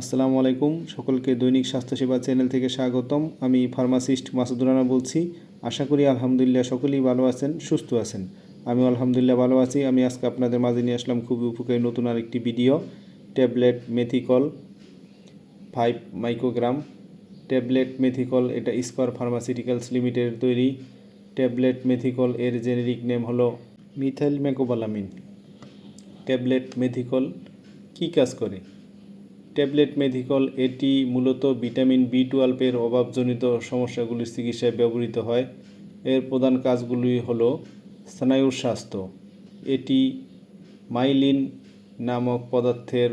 আসসালামু আলাইকুম। সকলকে দৈনিক স্বাস্থ্যসেবা চ্যানেল থেকে স্বাগতম। আমি ফার্মাসিস্ট মাসুদুর রানা বলছি। আশা করি আলহামদুলিল্লাহ সকলেই ভালো আছেন, সুস্থ আছেন। আমি আলহামদুলিল্লাহ ভালো আছি। আমি আজকে আপনাদের মাঝে নিয়ে আসলাম খুবই উপকারী নতুন আরেকটি video. Tablet Methicol five microgram. Tablet Methicol, এটা স্কোয়ার ফার্মাসিউটিক্যালস লিমিটেডের তৈরি। ট্যাবলেট মেথিকল এর জেনেরিক নেম হলো মিথাইল মেকোবালামিন ট্যাবলেট মেথিকল কী কাজ করে? ট্যাবলেট মেথিকল এটি মূলত ভিটামিন বি টুয়েলভের অভাবজনিত সমস্যাগুলির চিকিৎসায় ব্যবহৃত হয়। এর প্রধান কাজগুলি হল স্নায়ুর স্বাস্থ্য এটি মাইলিন নামক পদার্থের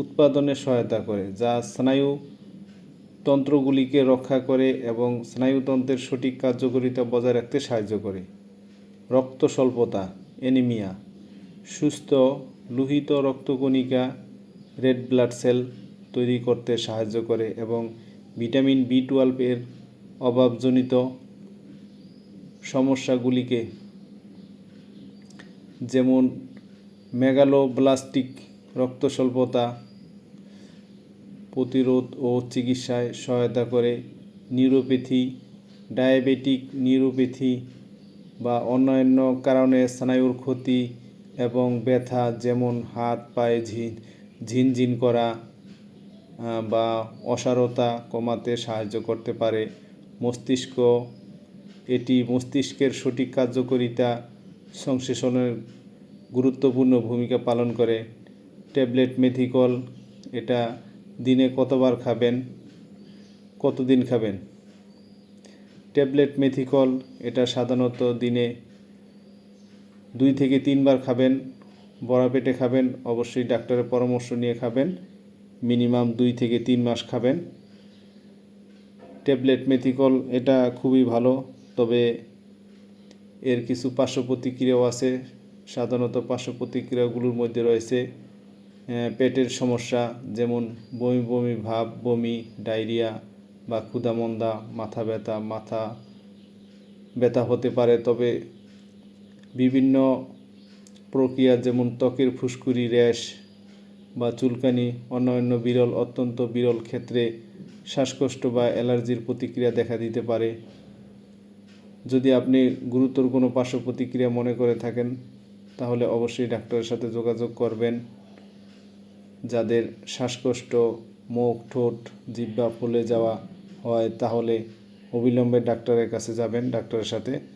উৎপাদনে সহায়তা করে, যা স্নায়ু তন্ত্রগুলিকে রক্ষা করে এবং স্নায়ুতন্ত্রের সঠিক কার্যকারিতা বজায় রাখতে সাহায্য করে। রক্ত স্বল্পতা অ্যানিমিয়া, সুস্থ, লোহিত রক্তকণিকা রেড ব্লাড সেল তৈরি করতে সাহায্য করে এবং ভিটামিন বি টুয়েলভ এর অভাবজনিত সমস্যাগুলিকে, যেমন মেগালোব্লাস্টিক রক্ত স্বল্পতা প্রতিরোধ ও চিকিৎসায় সহায়তা করে নিউরোপ্যাথি, ডায়াবেটিক নিউরোপ্যাথি বা অন্যান্য কারণে স্নায়ুর ক্ষতি এবং ব্যথা, যেমন হাত, পায়ে ঝিন ঝিনঝিন করা বা অসারতা কমাতে সাহায্য করতে পারে। মস্তিষ্ক, এটি মস্তিষ্কের সঠিক কার্যকারিতা সংশ্লেষণের গুরুত্বপূর্ণ ভূমিকা পালন করে। ট্যাবলেট মেথিকল, এটা দিনে কতবার খাবেন? কতদিন খাবেন? ট্যাবলেট মেথিকল, এটা সাধারণত দিনে দুই থেকে তিনবার খাবেন। বড়া পেটে খাবেন, অবশ্যই ডাক্তারের পরামর্শ নিয়ে খাবেন। মিনিমাম দুই থেকে তিন মাস খাবেন। ট্যাবলেট মেথিকল, এটা খুবই ভালো। তবে এর কিছু পার্শ্ব প্রতিক্রিয়াও আছে। সাধারণত পার্শ্ব প্রতিক্রিয়াগুলোর মধ্যে রয়েছে পেটের সমস্যা, যেমন বমি বমি ভাব, বমি, ডায়রিয়া বা ক্ষুধামন্দা, মাথা ব্যথা মাথা ব্যথা হতে পারে। তবে বিভিন্ন প্রক্রিয়া যেমন ত্বকের ফুসকুরি র্যাশ বা চুলকানি, অন্যান্য বিরল, অত্যন্ত বিরল ক্ষেত্রে শ্বাসকষ্ট বা অ্যালার্জির প্রতিক্রিয়া দেখা দিতে পারে। যদি আপনি গুরুতর কোনো পার্শ্ব প্রতিক্রিয়া মনে করে থাকেন, তাহলে অবশ্যই ডাক্তারের সাথে যোগাযোগ করবেন, যাদের শ্বাসকষ্ট, মুখ, ঠোঁট জিব্বা ফুলে যাওয়া হয়, তাহলে অবিলম্বে ডাক্তারের কাছে যাবেন, ডাক্তারের সাথে।